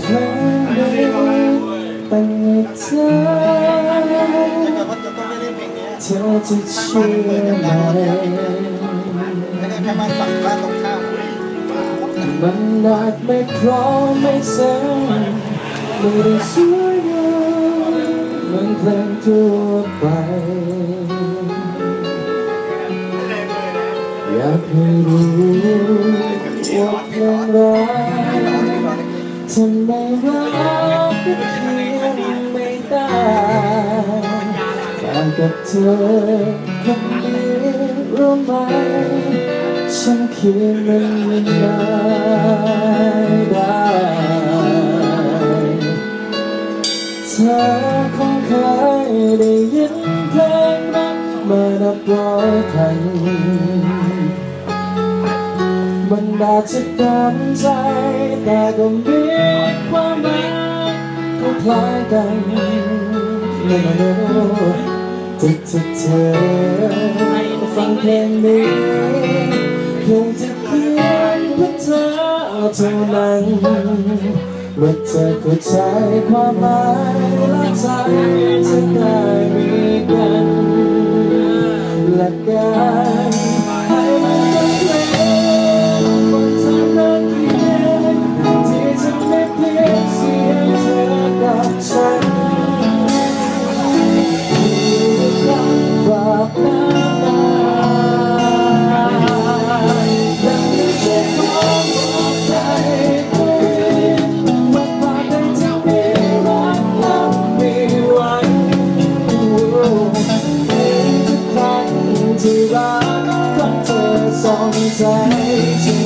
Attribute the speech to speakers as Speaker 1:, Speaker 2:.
Speaker 1: แผลแต่เธอเธอจะเชื่อไหม
Speaker 2: มันอาจไม่พร้อมไม่เสริมไม่ได้สวยงามเหมือนเพลงทั่วไปอยากให้รู้ว่าเพลงรัก ทำไมรักก็เขียนไม่ได้แต่กับเธอคนนี้รู้ไหมฉันเขียนมันยังไงได้เธอคงเคยได้ยินเพลงรักมานับร้อยครั้งมันอาจจะโดนใจแต่ก็มี ความหมายคล้ายกันไม่รู้ที่ที่เธอฟังเพลงนี้เพลงที่เขียนเพื่อเธอเท่านั้นเมื่อเธอเข้าใจความหมายและใจจะได้มีกัน 再见